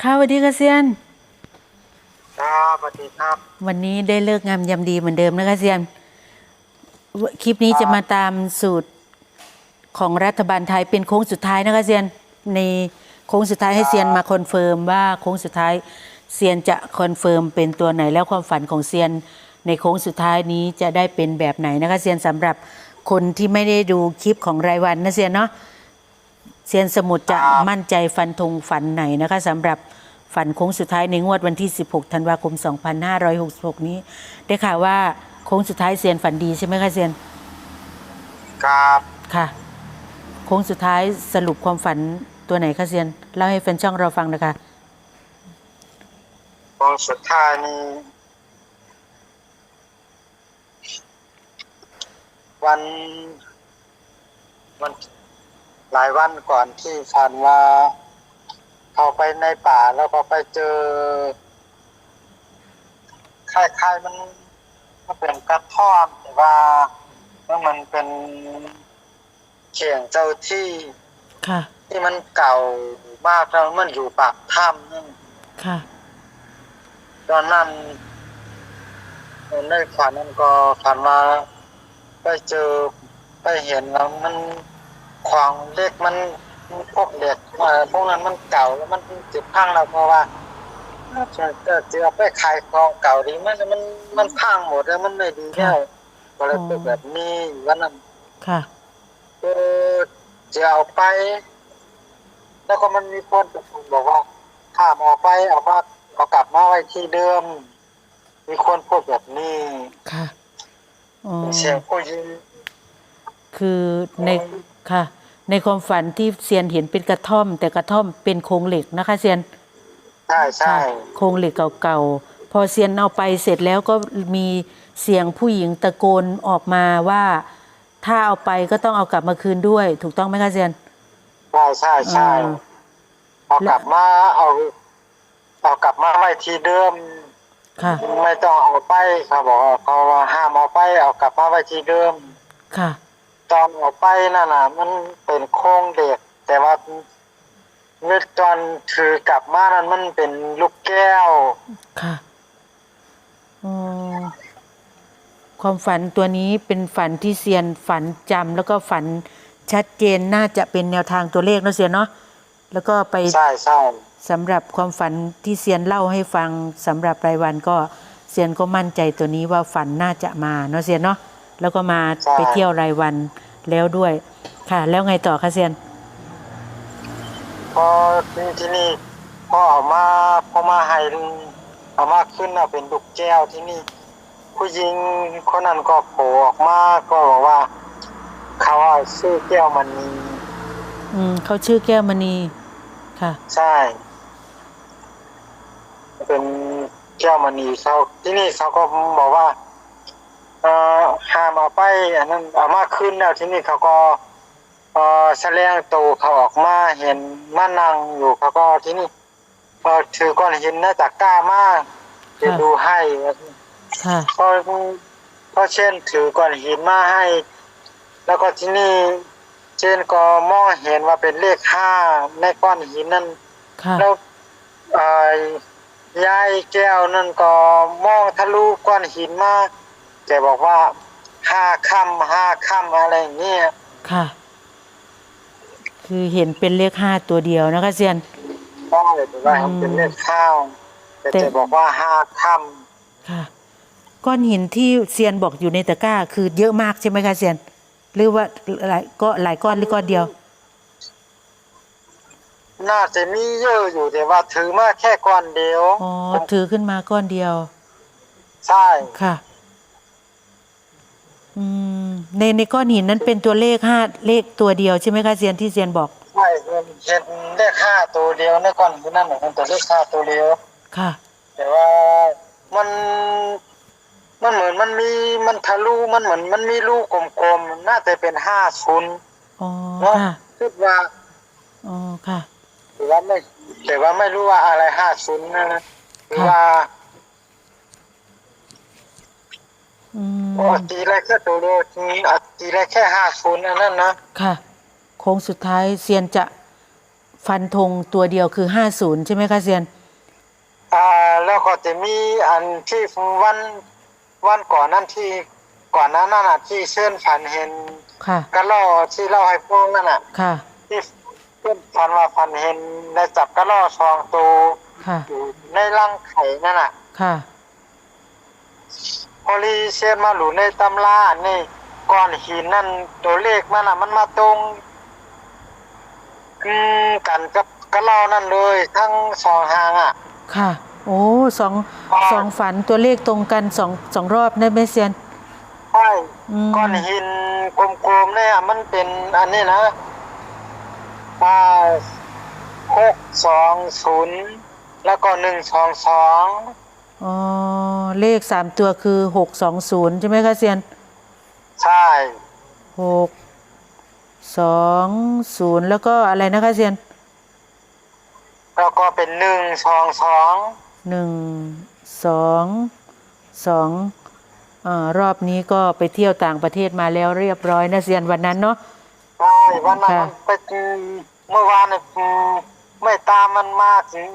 ค่ะสวัสดีค่ะเซียนครับสวัสดีครับ วันนี้ได้เลิกงามยามดีเหมือนเดิมนะคะเซียนวคลิปนี้จะมาตามสูตรของรัฐบาลไทยเป็นโค้งสุดท้ายนะคะเซียนในโค้งสุดท้ายให้เซียนมาคอนเฟิร์มว่าโค้งสุดท้ายเซียนจะคอนเฟิร์มเป็นตัวไหนแล้วความฝันของเซียนในโค้งสุดท้ายนี้จะได้เป็นแบบไหนนะคะเซียนสำหรับคนที่ไม่ได้ดูคลิปของรายวันนะเซียนเนาะ เซียนสมุดจะครับมั่นใจฟันธงฝันไหนนะคะสำหรับฝันโค้งสุดท้ายในงวดวันที่ 16 ธันวาคม 2566 นี้ ได้ข่าวว่าโค้งสุดท้ายเซียนฝันดีใช่ไหมคะเซียน ครับค่ะ โค้งสุดท้ายสรุปความฝันตัวไหนคะเซียนเล่าให้แฟนช่องเราฟังนะคะตอนสุดท้ายนี้วัน วัน หลายวันก่อนที่ฝันว่าเข้าไปในป่าแล้วก็ไปเจอคล้ายๆมันมันเป็นกระท่อมแต่ว่าว่ามันเป็นเขียงเจ้าที่ค่ะ ที่มันเก่ามากแล้วมันอยู่ปากถ้ำนั่นค่ะ ตอนนั้นในฝันนั้นก็ฝันมาไปเจอไปเห็นแล้วมัน ขวางเล็กมันพวกเด็กมาพวกนั้นมันเก่าแล้วมันจุดพังแล้วเพราะว่าจะจะจะเอาไปขายของเก่าดีมันมันมันพังหมดแล้วมันไม่ดีแล้วก็เลยเป็นแบบนี้วันนั้นค่ะก็จะเอาไป แล้วก็มันมีคนบอกว่าถ้ามเอาไปเอามาเอากลับมาไว้ที่เดิม มีคนพูดแบบนี้ค่ะอ๋อเสียงผู้หญิงคือในค่ะ ในความฝันที่เซียนเห็นเป็นกระท่อม แต่กระท่อมเป็นโครงเหล็กนะคะเซียนใช่ใช่ค่ะโครงเหล็กเก่าๆพอเซียนเอาไปเสร็จแล้วก็มีเสียงผู้หญิงตะโกนออกมาว่า ถ้าเอาไปก็ต้องเอากลับมาคืนด้วย ถูกต้องไหมคะเซียนใช่ใช่ใช่อ่าเอากลับมาเอา เอากลับมาไว้ที่เดิมค่ะ ไม่ต้องเอาไปเขาบอกว่าเขาว่าห้ามเอาไป เอากลับมาไว้ที่เดิมค่ะ ตอนเอาไปนั่นน่ะ มันเป็นโครงเด็ก แต่ว่าเมื่อตอนถือกลับมานั้นมันเป็นลูกแก้ว ค่ะอ๋อความฝันตัวนี้เป็นฝันที่เซียนฝันจำแล้วก็ฝันชัดเจนน่าจะเป็นแนวทางตัวเลขเนอะเซียนเนาะแล้วก็ไป ใช่ใช่สำหรับความฝันที่เซียนเล่าให้ฟังสำหรับรายวันก็เซียนก็มั่นใจตัวนี้ว่าฝันน่าจะมาเนาะเซียนเนาะ แล้วก็มาไปเที่ยวรายวันแล้วด้วยค่ะ แล้วไงต่อคะเซียนพอที่ที่นี่พอเอามาพอมาให้เอามาขึ้นเอาเป็นลูกแก้วที่นี่ ผู้หญิงคนนั้นก็โผล่ออกมาก็บอกว่า เขาเอาชื่อแก้วมันนีอืมเขาชื่อแก้วมณีค่ะ ใช่ เป็นแก้วมณีเขาที่นี่เขาก็บอกว่าเอ่อ ห้ามเอาไปอันนั้นเอามาขึ้นแล้วที่นี่เขาก็เอ่อแสดงตัวเขาออกมาเห็นมานั่งอยู่เขาก็ที่นี่เอ่อถือก้อนหินน่าจะกล้ามากจะค่ะดูให้ค่ะก็ก็เช่นถือก้อนหินมาให้ แล้วก็ที่นี่เช่นก็มองเห็นว่าเป็นเลขห้าในก้อนหินนั่นค่ะแล้วเอ่อยายแก้วนั่นก็มองทะลุก้อนหินมาแต่บอกว่า ห้าค่ำห้าค่ำอะไรอย่างเงี้ยค่ะ คือเห็นเป็นเลขห้าตัวเดียวนะคะเซียนต้องเลยถือว่ามันเป็นเลขข้าวแต่แต่จะบอกว่าห้าค่ค่ะ ก้อนหินที่เซียนบอกอยู่ในตะกร้า คือเยอะมากใช่ไหมคะเซียน หรือว่าหลายก็หลายก้อนหรือก้อนเดียวำน่าจะมีเยอะอยู่แต่ว่าถือมาแค่ก้อนเดียว อ๋อ ถือขึ้นมาก้อนเดียว ใช่ ค่ะอืม ในในก้อนหินนั้นเป็นตัวเลขห้าเลขตัวเดียวใช่ไหมคะเซียนที่เซียนบอกใช่เห็นเลขห้าตัวเดียวในก้อนหินนั่นแหละเป็นตัวเลขห้าตัวเดียวค่ะ แต่ว่ามันมันเหมือนมันมีมันทะลุมันเหมือนมันมีลูกกลมๆน่าจะเป็นห้าศูนย์อ๋อเนาะค่ะคิดว่าอ๋อค่ะแต่ว่าไม่แต่ว่าไม่รู้ว่าอะไรห้าศูนย์นะหรือค่ะว่า อืมปกติแรกแค่ตัวเดียวทีนี้อาตีแรกแค่ห้าศูนย์อันนั้นนะค่ะ โค้งสุดท้ายเซียนจะฟันธงตัวเดียวคือห้าศูนย์ใช่ไหมคะเซียน อ่า แล้วก็จะมีอันที่วันวันก่อนนั่นที่ก่อนหนั้นนั่นน่ะที่เชิญฝันเห็นค่ะกระล่อที่เล่าให้พวกนั่นน่ะ ค่ะ ที่เพื่อนฝันว่าฝันเห็นได้จับกระล่อชองตัวค่ะ อยู่ในรังไข่นั่นน่ะ ค่ะ พอลีเชียนมาหลูในตำรานี่ก้อนหินนั่นตัวเลขมันน่ะ มันมาตรงอืมกันกับกระล่อนั่นเลย ทั้งสองหางอะ ค่ะ โอ้สองอ่าสองฝันตัวเลขตรงกันสองสองรอบนะแม่เซียนใช่อืมก้อนหินกลมๆเนี่ยมันเป็นอันนี้นะอ่าหกสองศูนย์แล้วก็หนึ่งสองสอง อ๋อเลขสามตัวคือหกสองศูนย์ใช่ไหมคะเซียนใช่หกสองศูนย์แล้วก็อะไรนะคะเซียนแล้วก็เป็นหนึ่งสองสองหนึ่งสองสองอ่ารอบนี้ก็ไปเที่ยวต่างประเทศมาแล้วเรียบร้อยนะเซียนวันนั้นเนาะใช่วันนั้นค่ะมันไปเมื่อวานเนี่ยอืม ไม่ตามมันมาถึง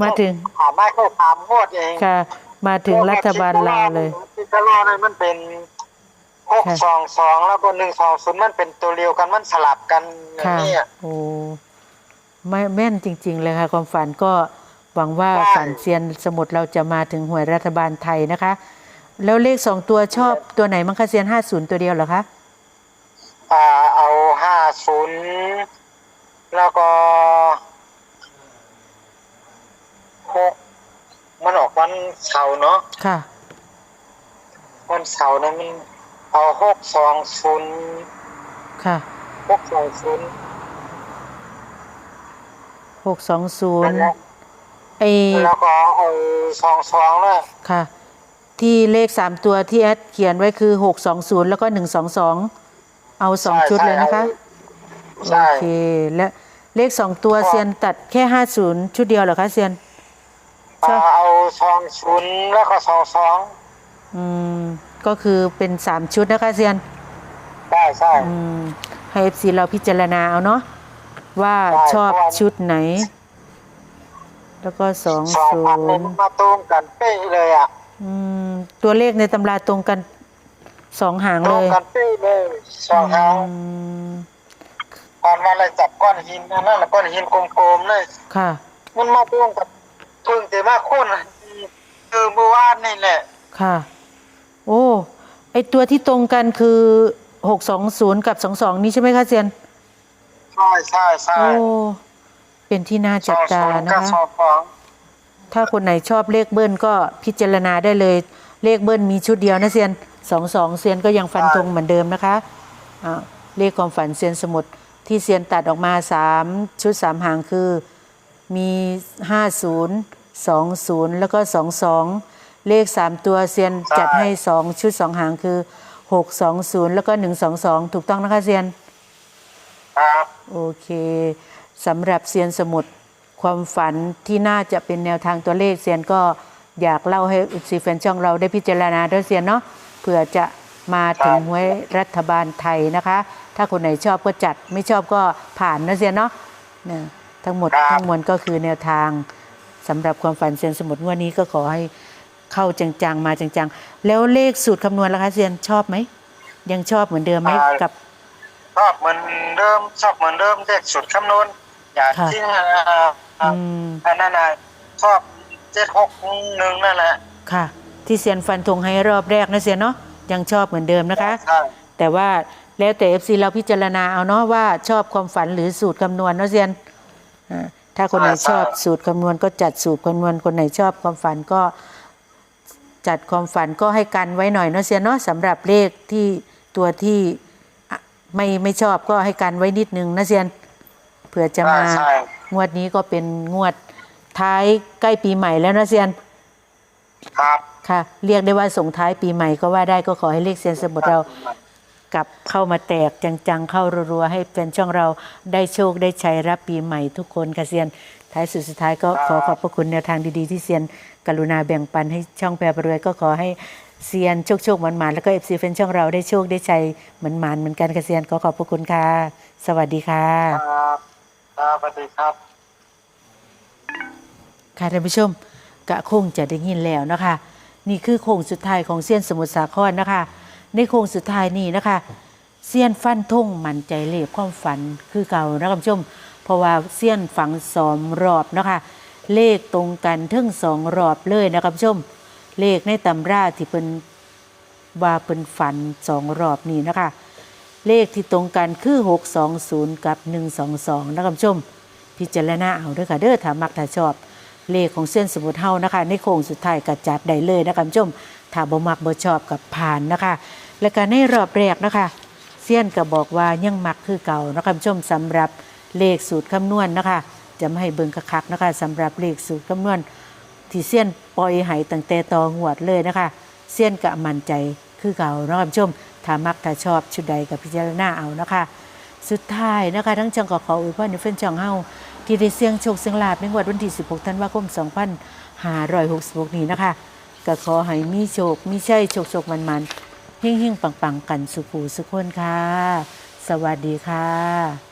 มาถึงถามไม่แค่ถามงวดเองค่ะ มาถึงรัฐบาลลาวเลยที่ตลอดเลยมันเป็นหกค่ะสองสองแล้วก็หนึ่งสองศูนย์มันเป็นตัวเดียวกันมันสลับกันอย่างค่ะนี้อะโอ้ไม่แม่นจริง ๆ เลยค่ะ ความฝันก็หวังว่าใช่ฝันเซียนสมุดเราจะมาถึงหวยรัฐบาลไทยนะคะ แล้วเลขสองตัวชอบตัวไหนมั้งคะเซียนห้าศูนย์ตัวเดียวเหรอคะอ่าเอาห้าศูนย์ แล้วก็หกมันออกวันเสาร์เนาะค่ะ วันเสาร์เนี่ยมันเอาหกสองศูนย์ค่ะหกสองศูนย์หกสองศูนย์แล้วไอแล้วก็เอาสองสองแล้วค่ะ ที่เลขสามตัวที่แอดเขียนไว้คือหกสองศูนย์แล้วก็หนึ่งสองสองเอาสองชุดเลยนะคะ ใช่โอเค และเลขสองตัวเซียนตัดแค่ห้าศูนย์ชุดเดียวเหรอคะเซียนอ่าเอาสองศูนย์แล้วก็สองสองอืมก็คือเป็นสามชุดนะคะเซียนใช่ใช่ อืมให้เอฟซีเราพิจารณาเอาเนาะว่าใช่ชอบเพราะว่า ชุดไหน แล้วก็สองสองศูพันเนี่ยนย์มันมาตรงกันเป๊ะเลยอะอืมตัวเลขในตำราตรงกันสองหางตเลรงยกันเป๊ะเลยสองเท้าอืม ตอนวันอะไรจับก้อนหินอันนั่นน่ะก้อนหินกลมๆเลย ค่ะ มันมาตรงกับเพิ่งแต่มาคุ้นอะเออเมื่อวานนี่แหละค่ะ โอ้ ไอตัวที่ตรงกันคือหกสองศูนย์กับสองสองนี้ใช่ไหมคะเซียน ใช่ใช่ใช่โอ้ เป็นที่น่าสจัอบงตาศูนย์นะกับคะสองสองถ้าคนไหนชอบเลขเบิ้ลก็พิจารณาได้เลย เลขเบิ้ลมีชุดเดียวนะเซียนสองสองเซียนก็ยังฟันธงเหมือนเดิมนะคะอ่าเลขความฝันเซียนสมุด ที่เซียนตัดออกมาสามชุดสามหางคือมีห้าศูนย์สองศูนย์แล้วก็สองสองเลขสามตัวเซียนจัดให้สองชุดสองหางคือหกสองศูนย์แล้วก็หนึ่งสองสองถูกต้องนะคะเซียน ครับโอเคสำหรับเซียนสมุดความฝันที่น่าจะเป็นแนวทางตัวเลขเซียนก็อยากเล่าให้ซีแฟนช่องเราได้พิจารณาด้วยเซียนเนาะเผื่อจะมาถึงหวยรัฐบาลไทยนะคะ ถ้าคนไหนชอบก็จัดไม่ชอบก็ผ่านนะเซียนเนาะเนี่ยทั้งหมดทั้งมวลก็คือแนวทางสำหรับความฝันเซียนสมุดงวดนี้ก็ขอให้เข้าจังๆมาจังๆ แล้วเลขสูตรคำนวณล่ะคะเซียนชอบไหม ยังชอบเหมือนเดิมไหมกับ ชอบเหมือนเดิมชอบเหมือนเดิมเลขสุดคำนวณอยากค่ะ ทิ้งอ่าอืมอันนั้นน่ะชอบเจ็ดหกหนึ่งนั่นแหละค่ะ ที่เซียนฟันธงให้รอบแรกนะเซียนเนาะยังชอบเหมือนเดิมนะคะ ใช่แต่ว่า แล้วแต่ FC เราพิจารณาเอาเนาะว่าชอบความฝันหรือสูตรคำนวณเนาะเซียนอ่าถ้าคนไหนชอบสูตรคำนวณก็จัดสูตรคำนวณคนไหนชอบความฝันก็จัดความฝันก็ให้กันไว้หน่อยเนาะเซียนเนาะสำหรับเลขที่ตัวที่อะไม่ไม่ชอบก็ให้กันไว้นิดนึงนะเซียนเผื่อจะมาใช่งวดนี้ก็เป็นงวดท้ายใกล้ปีใหม่แล้วนะเซียนครับค่ะ เรียกได้ว่าส่งท้ายปีใหม่ก็ว่าได้ก็ขอให้เลขเซียนสมุดเรา กลับเข้ามาแตกจังๆ เข้ารัวๆ ให้แฟนช่องเราได้โชคได้ชัยรับปีใหม่ทุกคนค่ะเซียน ท้ายสุดสุดท้ายก็ขอขอบพระคุณแนวทางดีๆ ที่เซียน กรุณาแบ่งปันให้ช่องแพรบรวยก็ขอให้เซียนโชคโชคๆหมันๆแล้วก็เอฟซีแฟนช่องเราได้โชคได้ชัยเหมือนๆเหมือนกันค่ะเซียนขอขอบพระคุณค่ะ สวัสดีค่ะครับคครับสวัสดีครับ ค่ะท่านผู้ชมกะคงจะได้ยินแล้วนะคะนี่คือโค้งสุดท้ายของเซียนสมุทรสาครนะคะ ในโค้งสุดท้ายนี้นะคะเซียนฟันทงมันใจเลขความฝันคือเก่านะคุณผู้ชม เพราะว่าเซียนฝังสอมรอบนะคะ เลขตรงกันทั้งสองรอบเลยนะคุณผู้ชม เลขในตำราที่เป็นว่าเป็นฝันสองรอบนี้นะคะ เลขที่ตรงกันคือ 620 กับ 122 นะคุณผู้ชม พิจารณาเอาเด้อค่ะเด้อถ้ามักถ้าชอบ เลขของเส้นสมุทรเฮานะคะ ในโค้งสุดท้ายก็จัดได้เลยนะคะคุณผู้ชมถ้าบ่มักบ่ชอบกับผ่านนะคะ และการในรอบแรกนะคะเซียนก็บอกว่ายังมักคือเก่านะคะผู้ชมสำหรับเลขสูตรคำนวณนะคะจะไม่ให้เบิ่งคักๆนะคะสำหรับเลขสูตรคำนวณที่เซียนปล่อยให้ตั้งแต่ตองวดเลยนะคะเซียนก็มั่นใจคือเก่านะคุณผู้ชมถ้ามักถ้าชอบชุดใดก็พิจารณาเอานะคะ สุดท้ายนะคะ ทั้งจังก็ขออวยพรในเฟ้นจังเฮาที่ได้เสียงโชคเสียงลาบในงวดวันที่ 16 ธันวาคม 2566 นี้นะคะก็ขอให้มีโชค มีชัยโชคโชคมันมัน เฮงๆปังๆ กันสุขูสุขคนค่ะ สวัสดีค่ะ